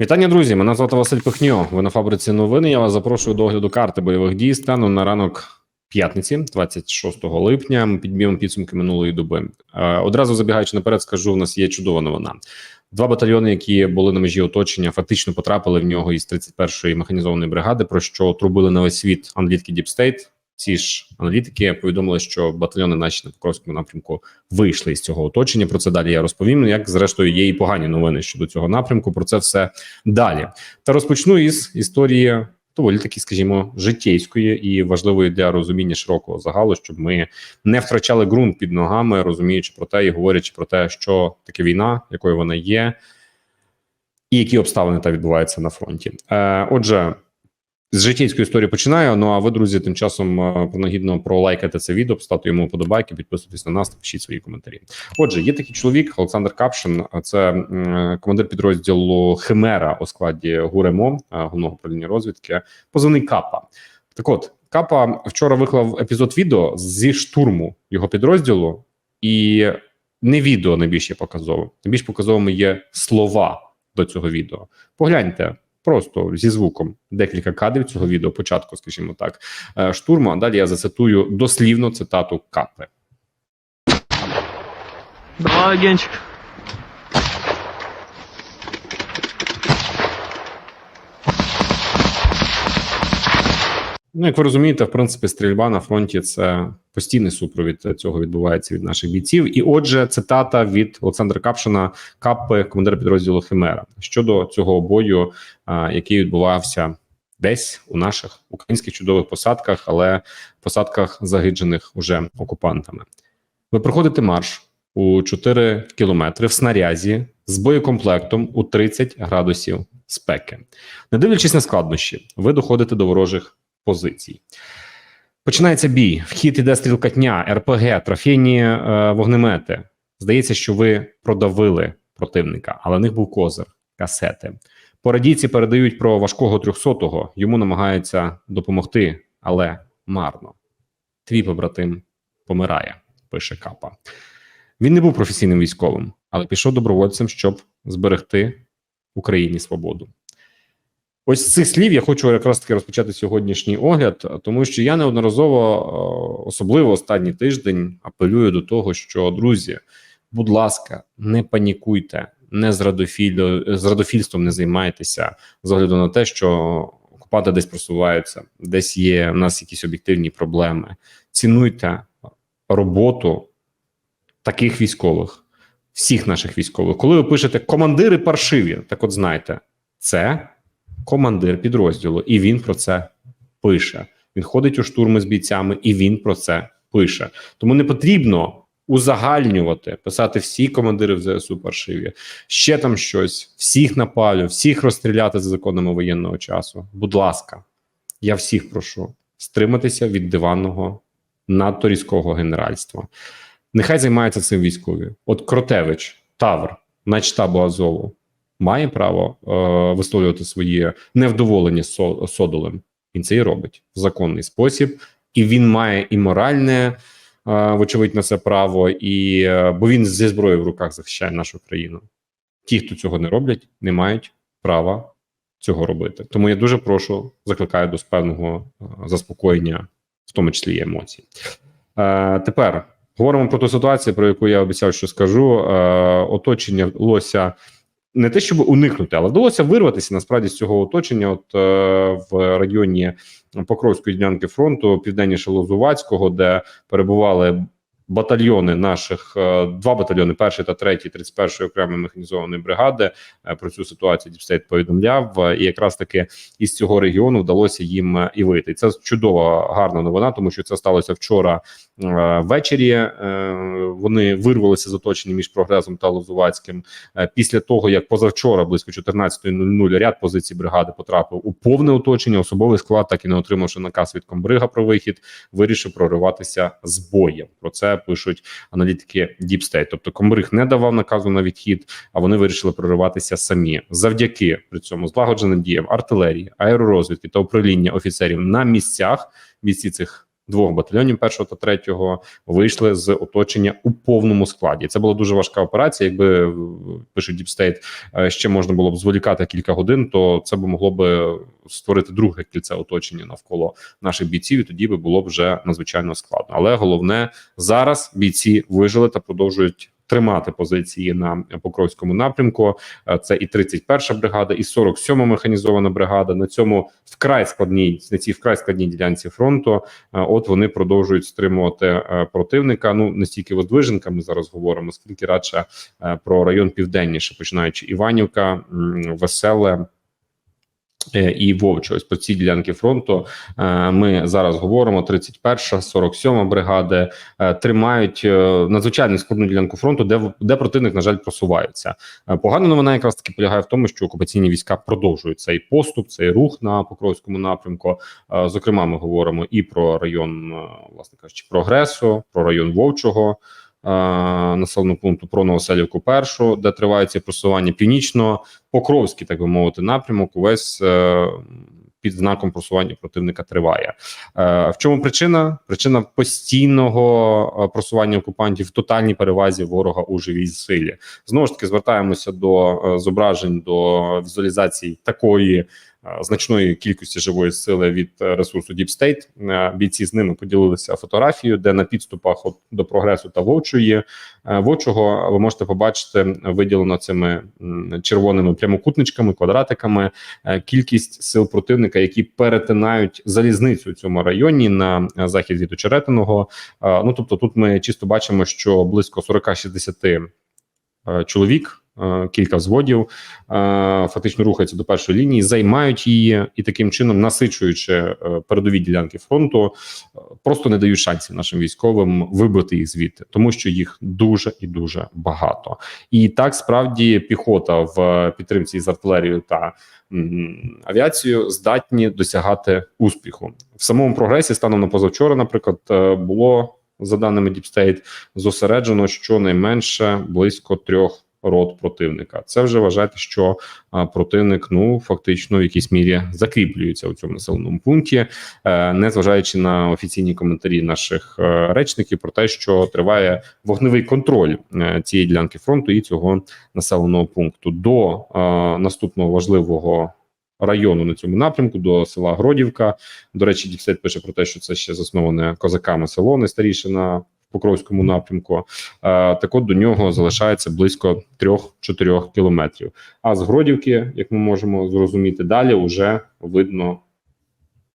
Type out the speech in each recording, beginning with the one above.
Вітання, друзі! Мене звати Василь Пихньо. Ви на фабриці новини. Я вас запрошую до огляду карти бойових дій стану на ранок п'ятниці, 26 липня. Ми підб'ємо підсумки минулої доби. Е, Одразу забігаючи наперед, скажу: у нас є чудова новина. Два батальйони, які були на межі оточення, фактично потрапили в нього із 31-ї механізованої бригади, про що трубили на весь світ аналітики State. Ці ж аналітики повідомили, що батальйони наші на Покровському напрямку вийшли із цього оточення. Про це далі я розповім. Як зрештою є і погані новини щодо цього напрямку. Про це все далі. Та розпочну із історії доволі таки, скажімо, життєйської і важливої для розуміння широкого загалу, щоб ми не втрачали ґрунт під ногами, розуміючи про те і говорячи про те, що таке війна, якою вона є, і які обставини та відбуваються на фронті. Е, Отже. З життєйської історії починаю. Ну а ви, друзі, тим часом е, принагідно пролайкайте це відео, поставте йому подобайки, підписуйтесь на нас та пишіть свої коментарі. Отже, є такий чоловік, Олександр Капшин. Це командир підрозділу Химера у складі ГУРЕМО, е, головного управління розвідки, позивний Капа. Так, от Капа вчора виклав епізод відео зі штурму його підрозділу, і не відео найбільш є показовим. Найбільш показовими є слова до цього відео. Погляньте. Просто зі звуком декілька кадрів цього відео, початку, скажімо так, е, штурму. А далі я зацитую дослівно цитату Капе. Давай, Генчик. Ну, як ви розумієте, в принципі, стрільба на фронті це постійний супровід цього відбувається від наших бійців. І отже, цитата від Олександра Капшина, Капи, командира підрозділу Химера щодо цього бою, який відбувався десь у наших українських чудових посадках, але посадках загиджених уже окупантами. Ви проходите марш у 4 кілометри в снарязі з боєкомплектом у 30 градусів спеки. Не дивлячись на складнощі, ви доходите до ворожих позицій. Починається бій. Вхід іде стрілкатня, РПГ, трофейні е, вогнемети. Здається, що ви продавили противника, але в них був козир, касети. Порадійці передають про важкого трьохсотого. Йому намагаються допомогти, але марно. Твій побратим помирає, пише Капа. Він не був професійним військовим, але пішов добровольцем, щоб зберегти Україні свободу. Ось з цих слів я хочу якраз таки розпочати сьогоднішній огляд, тому що я неодноразово, е, особливо останній тиждень, апелюю до того, що друзі, будь ласка, не панікуйте, не з радофіль... з радофільством не займайтеся з огляду на те, що окупанти десь просуваються, десь є в нас якісь об'єктивні проблеми. Цінуйте роботу таких військових, всіх наших військових. Коли ви пишете командири паршиві, так от знайте, це командир підрозділу, і він про це пише. Він ходить у штурми з бійцями, і він про це пише. Тому не потрібно узагальнювати, писати всі командири в ЗСУ паршиві, ще там щось, всіх напалю, всіх розстріляти за законами воєнного часу. Будь ласка, я всіх прошу стриматися від диванного надто різкого генеральства. Нехай займаються цим військові. От Кротевич, Тавр, начтабу Азову має право е, висловлювати своє невдоволення со, Содолем. Він це і робить в законний спосіб, і він має і моральне, е, вочевидь, на це право, і е, бо він зі зброєю в руках захищає нашу країну. Ті, хто цього не роблять, не мають права цього робити. Тому я дуже прошу закликаю до певного е, заспокоєння, в тому числі і емоцій. Е, тепер говоримо про ту ситуацію, про яку я обіцяв, що скажу. Е, оточення вдалося не те, щоб уникнути, але вдалося вирватися насправді з цього оточення. От е, в районі Покровської ділянки фронту, південніше Лозувацького, де перебували батальйони наших е, два батальйони, перший та третій, 31-ї окремої механізованої бригади. Е, про цю ситуацію Діпстейт повідомляв, е, і якраз таки із цього регіону вдалося їм і вийти. Це чудова гарна новина, тому що це сталося вчора ввечері. Вони вирвалися з оточення між прогресом та Лозувацьким після того, як позавчора близько 14.00 ряд позицій бригади потрапив у повне оточення. Особовий склад, так і не отримавши наказ від комбрига про вихід, вирішив прориватися з боєм. Про це пишуть аналітики Deep State. Тобто комбриг не давав наказу на відхід, а вони вирішили прориватися самі завдяки при цьому злагодженим діям артилерії, аеророзвідки та управління офіцерів на місцях. місці цих двох батальйонів першого та третього вийшли з оточення у повному складі. Це була дуже важка операція. Якби е, пише Діпстейт, ще можна було б зволікати кілька годин, то це б могло би створити друге кільце оточення навколо наших бійців. І тоді би було б вже надзвичайно складно. Але головне зараз бійці вижили та продовжують. Тримати позиції на Покровському напрямку. Е, Це і 31 бригада, і 47 механізована бригада. На цьому вкрай складній на цій вкрай складній ділянці фронту. е, От вони продовжують стримувати е, противника. Ну не стільки Воздвиженка, ми зараз говоримо, скільки радше про район південніше, починаючи Іванівка, Веселе. Е, І Вовче, ось про ці ділянки фронту е, ми зараз говоримо. 31-ша, 47-ма бригади е, тримають надзвичайно складну ділянку фронту, де де противник, на жаль, просувається. Погана новина якраз таки полягає в тому, що окупаційні війська продовжують цей поступ, цей рух на Покровському напрямку. Зокрема, ми говоримо і про район, власне кажучи, прогресу, про район Вовчого. Е, Населеного пункту про Новоселівку першу, де тривається просування північно-покровський, так би мовити, напрямок. Увесь е, під знаком просування противника триває. Е, В чому причина? Причина постійного просування окупантів в тотальній перевазі ворога у живій силі. Знову ж таки, звертаємося до зображень до візуалізації такої значної кількості живої сили від е, ресурсу Deep State. Е, Бійці з ними поділилися фотографією, де на підступах от, до прогресу та вовчої е, вовчого ви можете побачити виділено цими червоними прямокутничками, квадратиками е, кількість сил противника, які перетинають залізницю у цьому районі на е, захід від очеретиного. Е, Ну тобто, тут ми чисто бачимо, що близько 40-60 е, чоловік. Е, Кілька взводів е, фактично рухаються до першої лінії, займають її і таким чином, насичуючи е, передові ділянки фронту, просто не дають шансів нашим військовим вибити їх звідти, тому що їх дуже і дуже багато. І так справді піхота в підтримці з артилерією та авіацією здатні досягати успіху в самому прогресі. Станом на позавчора, наприклад, було за даними Deep State, зосереджено щонайменше близько трьох. Рот противника, це вже вважайте, що противник ну фактично в якійсь мірі закріплюється у цьому населеному пункті, е, не зважаючи на офіційні коментарі наших е, речників про те, що триває вогневий контроль е, цієї ділянки фронту і цього населеного пункту до наступного важливого району на цьому напрямку до села Гродівка. До речі, Діпсет пише про те, що це ще засноване козаками село найстаріше на Покровському напрямку. Е, так от до нього залишається близько 3-4 кілометрів. А з Гродівки, як ми можемо зрозуміти, далі вже видно.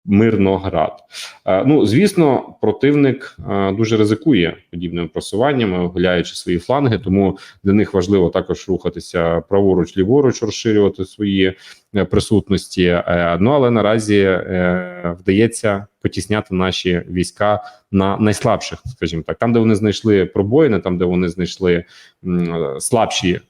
Мирноград. Е, Ну звісно, противник е, дуже ризикує подібними просуваннями, оголяючи свої фланги. Тому для них важливо також рухатися праворуч, ліворуч, розширювати свої е, присутності. Е, Ну але наразі е, вдається потісняти наші війська на найслабших, скажімо так, там, де вони знайшли пробоїни, там де вони знайшли слабші.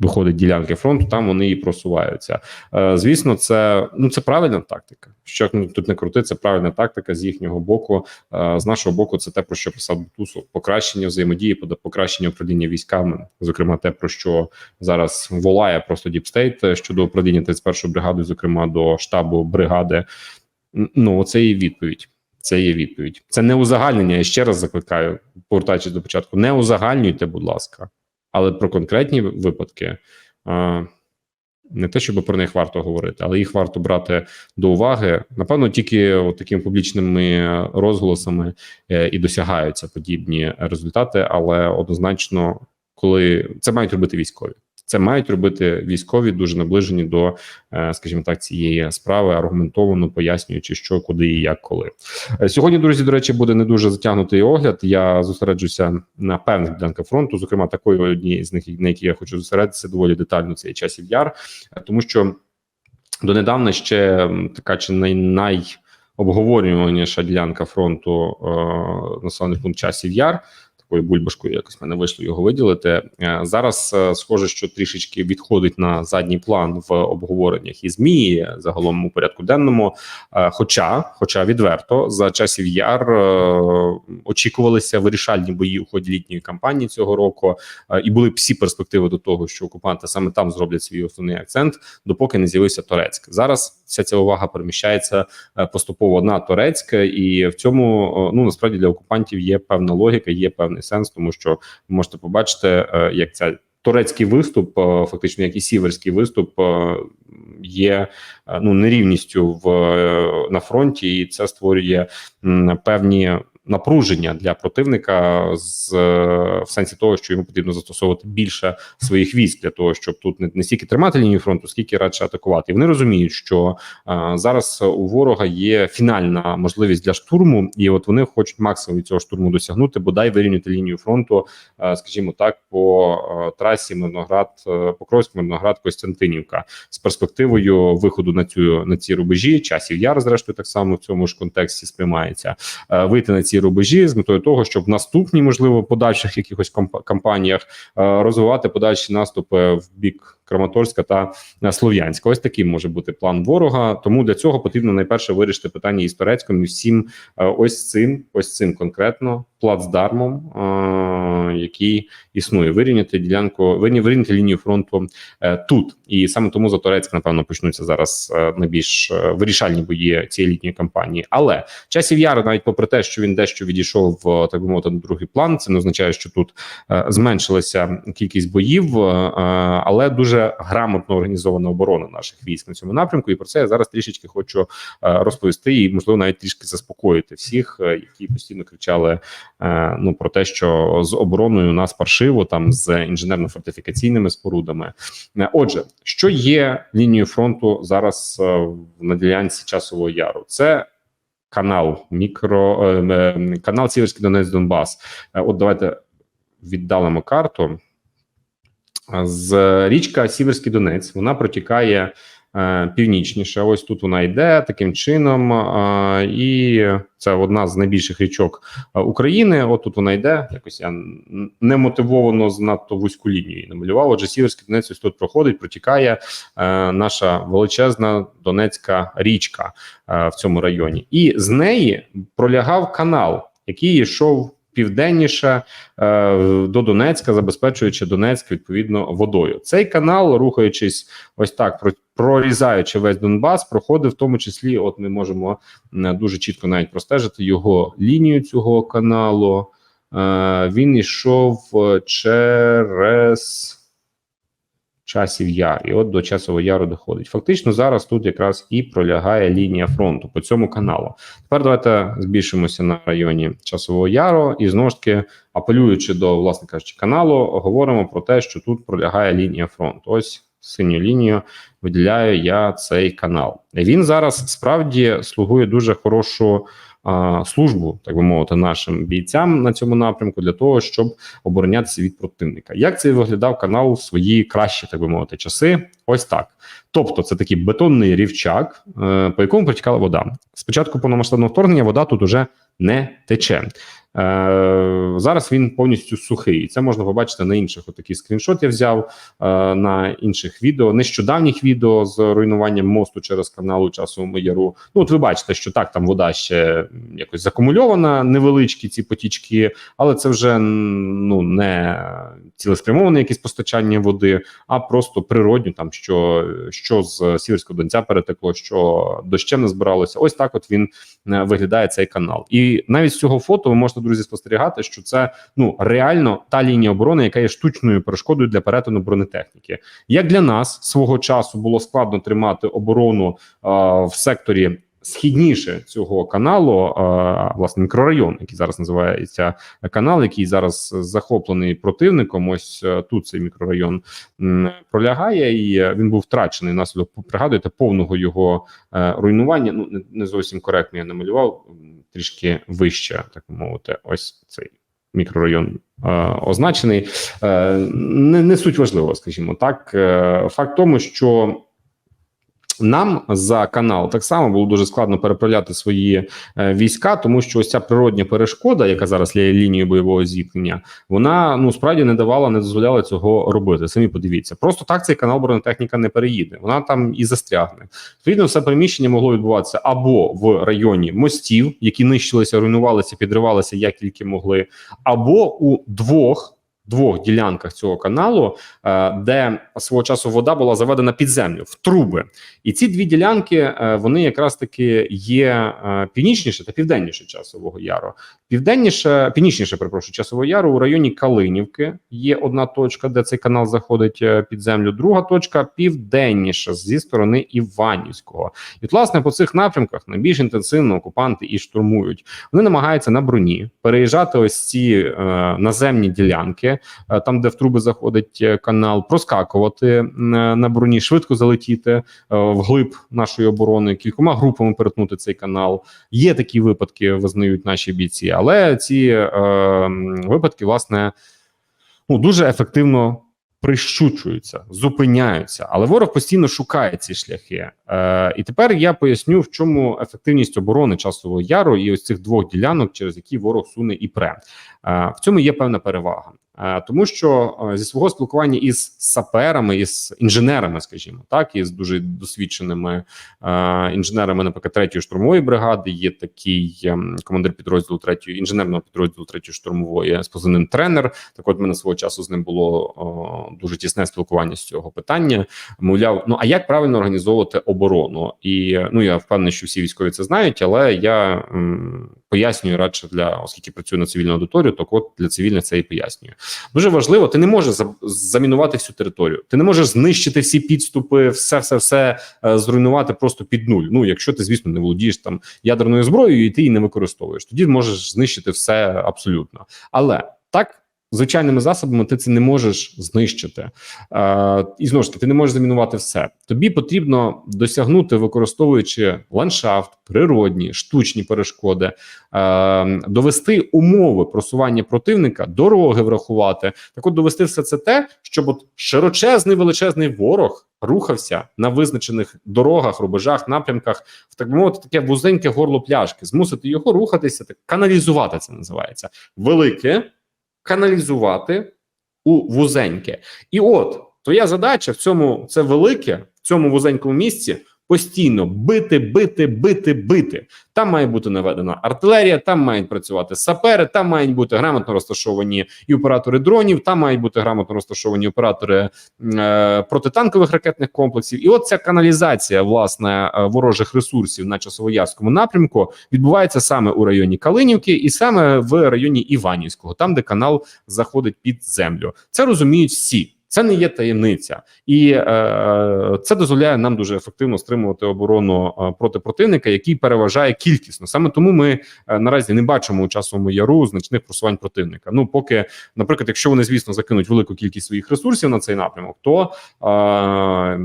Виходить ділянки фронту, там вони і просуваються. Е, звісно, це ну це правильна тактика. Що ну, тут не крути, це правильна тактика з їхнього боку. Е, з нашого боку, це те, про що писав Бутусов. покращення взаємодії, покращення управління військами. Зокрема, те про що зараз волає просто Діпстейт щодо управління 31-ї бригади, зокрема до штабу бригади. Ну, це і відповідь. Це є відповідь. Це не узагальнення. Я ще раз закликаю, повертаючись до початку. Не узагальнюйте, будь ласка, але про конкретні випадки. Не те, щоб про них варто говорити, але їх варто брати до уваги. Напевно, тільки от такими публічними розголосами е, і досягаються подібні результати, але однозначно, коли це мають робити військові. Це мають робити військові, дуже наближені до, е, скажімо так, цієї справи, аргументовано пояснюючи, що, куди і як, коли. Е, Сьогодні, друзі, до речі, буде не дуже затягнутий огляд. Я зосереджуся на певних ділянках фронту. Зокрема, такою однією з них, на якій я хочу зосередитися, доволі детально. Це є часів яр, Е, тому що донедавна ще така чи най, найобговорюваніша ділянка фронту е, населений пункт часів яр. Такою бульбашкою. Якось мене вийшло його виділити. Е, Зараз е, схоже, що трішечки відходить на задній план в обговореннях і змі загалом у порядку денному. Е, Хоча, хоча відверто за часів яр очікувалися вирішальні бої у ході літньої кампанії цього року, і були всі перспективи до того, що окупанти саме там зроблять свій основний акцент, допоки не з'явився Торецьк. Зараз вся ця увага переміщається поступово на Торецьк, і в цьому ну насправді для окупантів є певна логіка, є певний сенс, тому що ви можете побачити, е, як ця. Турецький виступ, е, фактично, як і сіверський виступ, е, є ну нерівністю в на фронті, і це створює певні напруження для противника з е, в сенсі того, що йому потрібно застосовувати більше своїх військ для того, щоб тут не, не стільки тримати лінію фронту, скільки радше атакувати. І вони розуміють, що е, зараз у ворога є фінальна можливість для штурму, і от вони хочуть максимум цього штурму досягнути, бодай вирівняти лінію фронту, е, скажімо так, по е, трасі Мирноград, е, Покровськ, Мирноград, Костянтинівка з перспективою виходу на цю на ці рубежі. Часів яр, зрештою, так само в цьому ж контексті сприймається е, вийти на ці рубежі з метою того, щоб в наступні, можливо, подальших якихось кампаніях е, розвивати подальші наступи в бік Краматорська та е, Слов'янська. Ось такий може бути план ворога. Тому для цього потрібно найперше вирішити питання із Турецьком і всім е, ось цим, ось цим конкретно плацдармом, е, який існує. Вирівняти ділянку, вирівня- вирівняти лінію фронту тут. І саме тому за Турецьк, напевно, почнуться зараз найбільш вирішальні бої цієї літньої кампанії. Але часів яра, навіть попри те, що він дещо відійшов так би мовити на другий план, це не означає, що тут зменшилася кількість боїв, але дуже грамотно організована оборона наших військ на цьому напрямку. І про це я зараз трішечки хочу е, розповісти, і можливо навіть трішки заспокоїти всіх, е, які постійно кричали е, ну про те, що з обороною у нас паршиво, там з інженерно-фортифікаційними спорудами. Отже, що є лінією фронту зараз на ділянці часового яру? Це канал, мікро канал Сіверський Донець Донбас. От давайте віддалимо карту. З річка Сіверський Донець вона протікає е, північніше. Ось тут вона йде таким чином, е, і це одна з найбільших річок е, України. От тут вона йде. Якось я н- не мотивовано з надто вузьку лінію намалював. Отже, Сіверський Донець ось тут проходить, протікає е, наша величезна Донецька річка е, в цьому районі, і з неї пролягав канал, який йшов південніше до Донецька, забезпечуючи Донецьк відповідно водою. Цей канал, рухаючись ось так, прорізаючи весь Донбас, проходив в тому числі. От ми можемо дуже чітко навіть простежити його лінію цього каналу. Е, Він йшов е, через. Часів яр, і от до часового яру доходить. Фактично, зараз тут якраз і пролягає лінія фронту по цьому каналу. Тепер давайте збільшимося на районі часового яру, і знову ж таки, апелюючи до власне кажучи, каналу, говоримо про те, що тут пролягає лінія фронту. Ось синю лінію виділяю я цей канал. Він зараз справді слугує дуже хорошу службу, так би мовити, нашим бійцям на цьому напрямку для того, щоб оборонятися від противника. Як це виглядав канал в свої кращі, так би мовити, часи? Ось так. Тобто, це такий бетонний рівчак, е, по якому протікала вода. Спочатку повномасштабного вторгнення вода тут уже не тече. Е, зараз він повністю сухий. І це можна побачити на інших. Отакий скріншот я взяв е, на інших відео, нещодавніх відео з руйнуванням мосту через канал у часовому яру. Ну, от ви бачите, що так, там вода ще якось закумульована, невеличкі ці потічки, але це вже ну не цілеспрямоване якесь постачання води, а просто природньо, там що, що з сіверського донця перетекло, що дощем не збиралося. Ось так, от він е, виглядає цей канал. І навіть з цього фото ви можете, друзі, спостерігати, що це ну реально та лінія оборони, яка є штучною перешкодою для перетину бронетехніки. Як для нас свого часу було складно тримати оборону е, в секторі. Східніше цього каналу, власне, мікрорайон, який зараз називається канал, який зараз захоплений противником. Ось е, тут цей мікрорайон пролягає, і е, він був втрачений внаслідок пригадуєте повного його е, руйнування. Ну не зовсім коректно я намалював трішки вище, так мовити. Ось цей мікрорайон е, означений. Е, не, не суть важливо, скажімо так. Е, факт тому, що Нам за канал так само було дуже складно переправляти свої е, війська, тому що ось ця природня перешкода, яка зараз є лінією бойового зіткнення, вона ну справді не давала, не дозволяла цього робити. Самі подивіться, просто так цей канал бронетехніка не переїде. Вона там і застрягне. Відповідно, все приміщення могло відбуватися або в районі мостів, які нищилися, руйнувалися, підривалися як тільки могли, або у двох. Двох ділянках цього каналу, е, де свого часу вода була заведена під землю в труби, і ці дві ділянки е, вони якраз таки є е, північніше та південніше часового яру. Південніше, північніше, перепрошую, часового яру у районі Калинівки є одна точка, де цей канал заходить під землю. Друга точка південніше зі сторони Іванівського. І власне по цих напрямках найбільш інтенсивно окупанти і штурмують. Вони намагаються на броні переїжджати ось ці е, наземні ділянки, там де в труби заходить е, канал, проскакувати е, на броні, швидко залетіти е, вглиб нашої оборони, кількома групами перетнути цей канал. Є такі випадки, визнають наші бійці, але ці е, випадки, власне, ну дуже ефективно. Прищучуються, зупиняються, але ворог постійно шукає ці шляхи. Е, і тепер я поясню, в чому ефективність оборони часового яру і ось цих двох ділянок, через які ворог суне і пре. Е, в цьому є певна перевага. Е, Тому що е, зі свого спілкування із саперами, із інженерами, скажімо так, із дуже досвідченими інженерами, наприклад, третьої штурмової бригади, є такий ем, командир підрозділу третьої інженерного підрозділу третьої штурмової з позивним тренер. Так, от мене свого часу з ним було дуже тісне спілкування з цього питання. Мовляв, ну а як правильно організовувати оборону? І ну я впевнений, що всі військові це знають, але я м, пояснюю радше для оскільки працюю на цивільну аудиторію, так от для цивільних це і пояснює. Дуже важливо, ти не можеш за- замінувати всю територію. Ти не можеш знищити всі підступи, все, все, все е, зруйнувати просто під нуль. Ну, якщо ти, звісно, не володієш там ядерною зброєю, і ти її не використовуєш, тоді можеш знищити все абсолютно. Але так. Звичайними засобами ти це не можеш знищити, е, і знову ж таки, ти не можеш замінувати все. Тобі потрібно досягнути, використовуючи ландшафт, природні, штучні перешкоди, е, довести умови просування противника, дороги врахувати. Так, от довести все це те, щоб от широчезний величезний ворог рухався на визначених дорогах, рубежах, напрямках, в так мовити, таке вузеньке горло пляшки, змусити його рухатися, так каналізувати це називається велике каналізувати у вузеньке. І от твоя задача в цьому це велике, в цьому вузенькому місці постійно бити, бити, бити, бити. Там має бути наведена артилерія, там мають працювати сапери, там мають бути грамотно розташовані і оператори дронів, там мають бути грамотно розташовані оператори е, протитанкових ракетних комплексів. І от ця каналізація власне е, ворожих ресурсів на часовоярському напрямку відбувається саме у районі Калинівки і саме в районі Іванівського, там де канал заходить під землю. Це розуміють всі. Це не є таємниця, і е, це дозволяє нам дуже ефективно стримувати оборону е, проти противника, який переважає кількісно. Саме тому ми е, наразі не бачимо у часовому яру значних просувань противника. Ну поки, наприклад, якщо вони, звісно, закинуть велику кількість своїх ресурсів на цей напрямок, то е,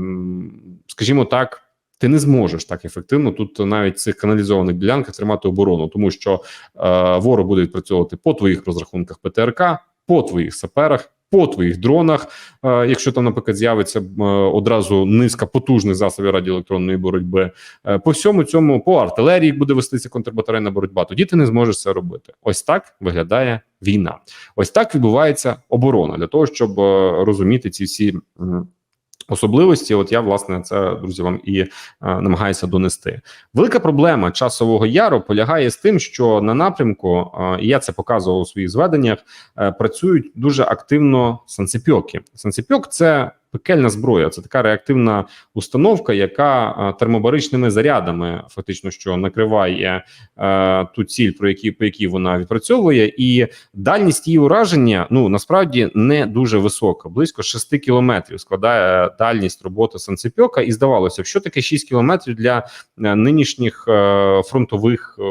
скажімо так. Ти не зможеш так ефективно тут навіть цих каналізованих ділянках тримати оборону, тому що е, ворог буде відпрацьовувати по твоїх розрахунках ПТРК, по твоїх саперах, по твоїх дронах. Е, якщо там, наприклад, з'явиться е, одразу низка потужних засобів радіоелектронної боротьби, е, по всьому цьому по артилерії буде вестися контрбатарейна боротьба. Тоді ти не зможеш це робити. Ось так виглядає війна. Ось так відбувається оборона для того, щоб розуміти ці всі. Особливості, от я власне це друзі вам і е, намагаюся донести. Велика проблема часового яру полягає з тим, що на напрямку, е, я це показував у своїх зведеннях, е, працюють дуже активно санцепьоки. Санцепьок – це пекельна зброя, це така реактивна установка, яка е, термобаричними зарядами фактично що накриває е, ту ціль, про які по якій вона відпрацьовує, і дальність її ураження ну насправді не дуже висока, близько 6 кілометрів складає дальність роботи санцепьока. І здавалося, що таке 6 кілометрів для е, нинішніх е, фронтових е,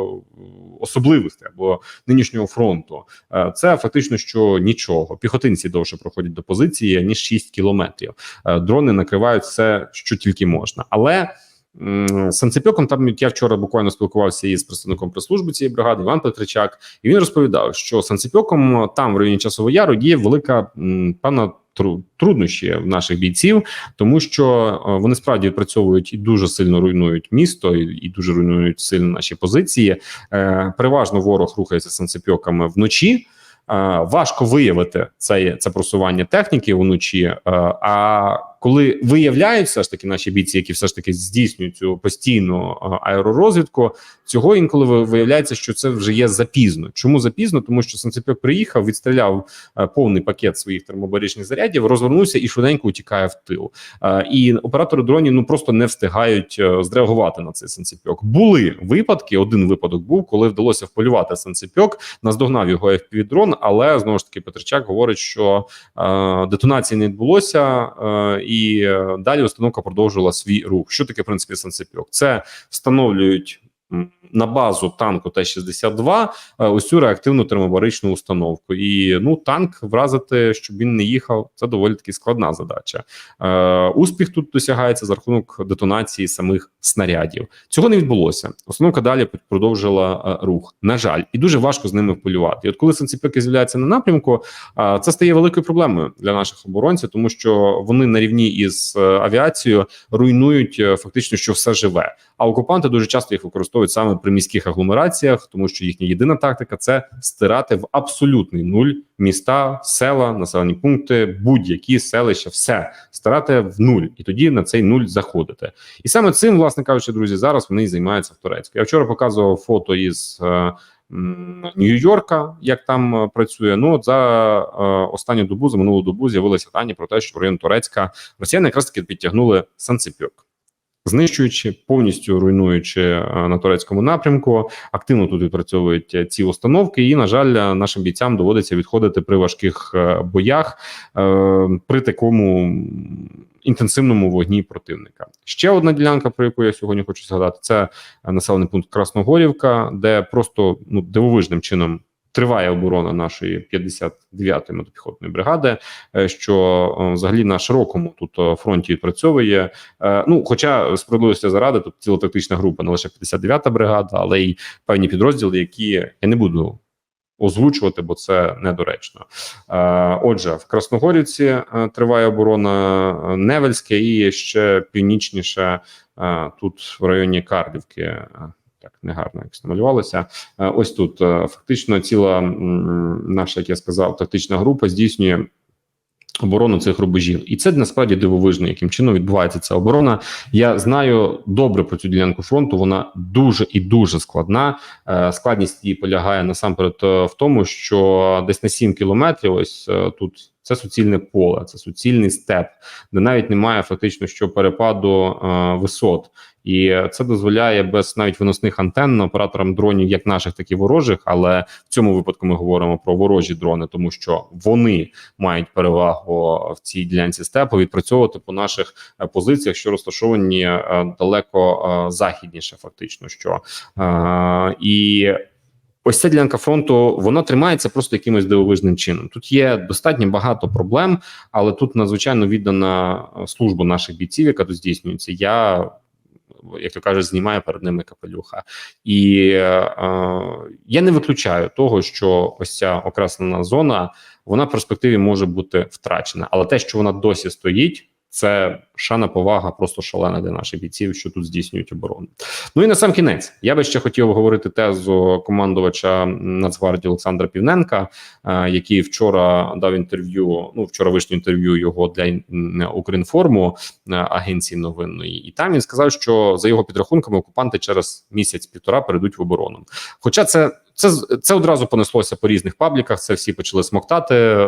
особливостей або нинішнього фронту. Е, Це фактично що нічого. Піхотинці довше проходять до позиції ніж 6 кілометрів. Е, Дрони накривають все, що тільки можна, але. Санцепьоком там я вчора буквально спілкувався із представником прес-служби цієї бригади Іван Петричак, і він розповідав, що Санцепьоком там в районі Часового Яру є велика певна труднощі в наших бійців, тому що е, вони справді відпрацьовують і дуже сильно руйнують місто, і, дуже руйнують сильно наші позиції. Е, переважно ворог рухається санцепьоками вночі. Е, важко виявити це, це просування техніки вночі. Е, а коли виявляють все ж таки наші бійці, які все ж таки здійснюють цю постійну аеророзвідку, цього інколи ви- виявляється, що це вже є запізно. Чому запізно? Тому що Санцепьок приїхав, відстріляв е, повний пакет своїх термобаричних зарядів, розвернувся і швиденько утікає в тил. Е, І оператори дронів ну просто не встигають е, зреагувати на цей санцепьок. Були випадки. Один випадок був, коли вдалося вполювати санцепьок, наздогнав його FPV-дрон, але знову ж таки Петричак говорить, що детонації не відбулося, е, і е, далі установка продовжувала свій рух. Що таке в принципі санцепьок? Це встановлюють. На базу танку Т-62 е, ось цю реактивну термобаричну установку, і ну танк вразити, щоб він не їхав. Це доволі таки складна задача. Е, успіх тут досягається за рахунок детонації самих снарядів. Цього не відбулося. Установка далі продовжила е, рух. На жаль, і дуже важко з ними вполювати. І от коли санцепьоки з'являються на напрямку, е, це стає великою проблемою для наших оборонців, тому що вони на рівні із авіацією руйнують фактично, що все живе. А окупанти дуже часто їх використовують саме при міських агломераціях, тому що їхня єдина тактика це стирати в абсолютний нуль міста, села, населені пункти, будь-які селища, все стирати в нуль, і тоді на цей нуль заходити. І саме цим, власне кажучи, друзі, зараз вони і займаються в Турецьку. Я вчора показував фото із. е, Нью-Йорка, як там е, працює. Ну от за е, останню добу, за минулу добу, з'явилися дані про те, що в район Турецька росіяни якраз таки підтягнули санцепьок. Знищуючи, повністю руйнуючи е, на турецькому напрямку, активно тут відпрацьовують е, ці установки, і на жаль, е, нашим бійцям доводиться відходити при важких боях при такому інтенсивному вогні противника. Ще одна ділянка, про яку я сьогодні хочу згадати, це населений пункт Красногорівка, де просто ну дивовижним чином. Триває оборона нашої 59-ї мотопіхотної бригади, е, що е, взагалі на широкому тут е, фронті відпрацьовує. Е, Ну, хоча справедливості заради, тут ціла тактична група, не лише 59-та бригада, але й певні підрозділи, які я не буду озвучувати, бо це недоречно. Отже, в Красногорівці триває оборона Невельське і ще північніше тут в районі Карлівки. Так негарно якось намалювалося. Е, Ось тут е, фактично ціла наша, як я сказав, тактична група здійснює оборону цих рубежів, і це насправді дивовижно, яким чином відбувається ця оборона. Я знаю добре про цю ділянку фронту. Вона дуже і дуже складна. Е, Складність її полягає насамперед в тому, що десь на 7 кілометрів, ось тут це суцільне поле, це суцільний степ, де навіть немає фактично що перепаду е, висот. І це дозволяє без навіть виносних антенн операторам дронів, як наших, так і ворожих. Але в цьому випадку ми говоримо про ворожі дрони, тому що вони мають перевагу в цій ділянці степу відпрацьовувати по наших е, позиціях, що розташовані е, далеко е, західніше, фактично. Що е, і ось ця ділянка фронту вона тримається просто якимось дивовижним чином. Тут є достатньо багато проблем, але тут надзвичайно віддана е, служба наших бійців, яка тут здійснюється. Я як то кажуть, знімає перед ними капелюха, і е, я не виключаю того, що ось ця окреслена зона вона в перспективі може бути втрачена, але те, що вона досі стоїть. Це шана повага, просто шалена для наших бійців, що тут здійснюють оборону. Ну і на сам кінець я би ще хотів обговорити тезу командувача Нацгвардії Олександра Півненка, е, який вчора дав інтерв'ю. Ну вчора вийшло інтерв'ю його для Укрінформу е, агенції новинної, і там він сказав, що за його підрахунками окупанти через місяць-півтора перейдуть в оборону. Хоча це. Це це одразу понеслося по різних пабліках. Це всі почали смоктати, е,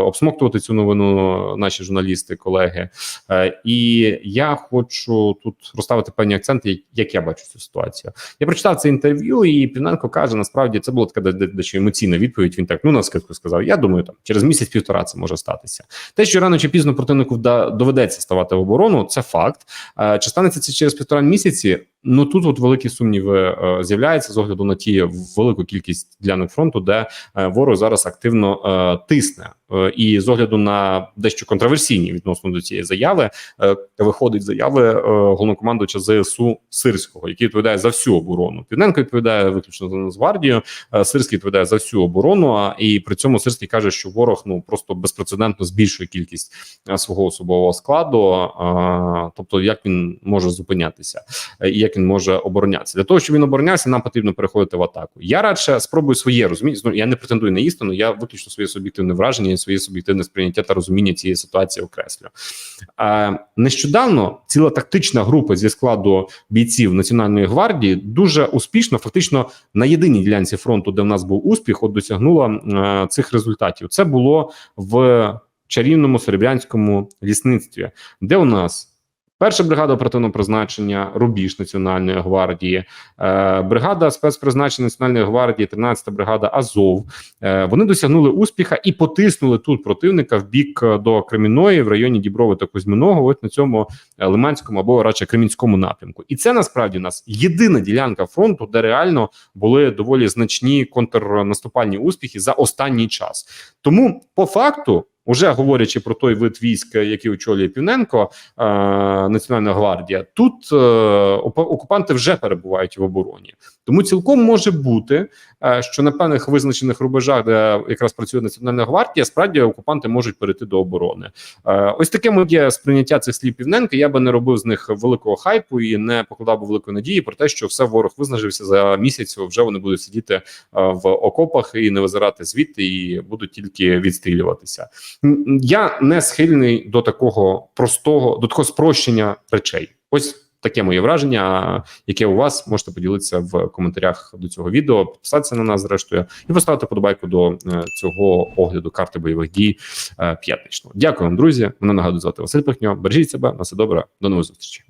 обсмоктувати цю новину. Наші журналісти, колеги. Е, і я хочу тут розставити певні акценти, як я бачу цю ситуацію. Я прочитав це інтерв'ю, і Півненко каже: насправді це була така дещо емоційна відповідь. Він так ну на скидку сказав. Я думаю, там через місяць-півтора це може статися. Те, що рано чи пізно противнику доведеться ставати в оборону, це факт. Е, чи станеться це через півтора місяці? Ну тут от великі сумніви е, з'являються з огляду на ті велику кількість ділянок фронту, де е, ворог зараз активно е, тисне І з огляду на дещо контроверсійні відносно до цієї заяви, е, виходить заяви е, головнокомандувача ЗСУ Сирського, який відповідає за всю оборону. Півненко відповідає виключно за Нацгвардію, е, Сирський відповідає за всю оборону. а- І при цьому Сирський каже, що ворог ну просто безпрецедентно збільшує кількість е, свого особового складу. е, Тобто, як він може зупинятися, е, і як він може оборонятися для того, щоб він оборонявся, нам потрібно переходити в атаку. Я радше спробую своє розуміння. Я не претендую на істину, я виключно своє суб'єктивне враження і своє суб'єктивне сприйняття та розуміння цієї ситуації окреслю. Е, нещодавно ціла тактична група зі складу бійців Національної гвардії дуже успішно, фактично на єдиній ділянці фронту, де в нас був успіх, от досягнула е, цих результатів. Це було в чарівному серебрянському лісництві, де у нас. Перша бригада оперативного призначення, рубіж Національної гвардії, е, бригада спецпризначення Національної гвардії, 13-та бригада Азов. Е, вони досягнули успіха і потиснули тут противника в бік е, до Креміної в районі Діброви та Кузьминого, от на цьому е, Лиманському або радше Кремінському напрямку. І це насправді у нас єдина ділянка фронту, де реально були доволі значні контрнаступальні успіхи за останній час. Тому по факту. Уже говорячи про той вид військ, який очолює Півненко, е, Національна гвардія, тут е, окупанти вже перебувають в обороні. Тому цілком може бути, е, що на певних визначених рубежах, де якраз працює Національна гвардія, справді окупанти можуть перейти до оборони. Е, ось таке моє сприйняття цих слів Півненка. Я би не робив з них великого хайпу і не покладав би великої надії про те, що все ворог визнажився за місяць. Вже вони будуть сидіти в окопах і не визирати звідти, і будуть тільки відстрілюватися. Я не схильний до такого простого, до такого спрощення речей. Ось таке моє враження, яке у вас можете поділитися в коментарях до цього відео, підписатися на нас зрештою і поставити подобайку до е, цього огляду карти бойових дій е, п'ятничного. Дякую вам, друзі. Мене нагадую звати Василь Пихньо. Бережіть себе, на все добре, до нових зустрічей.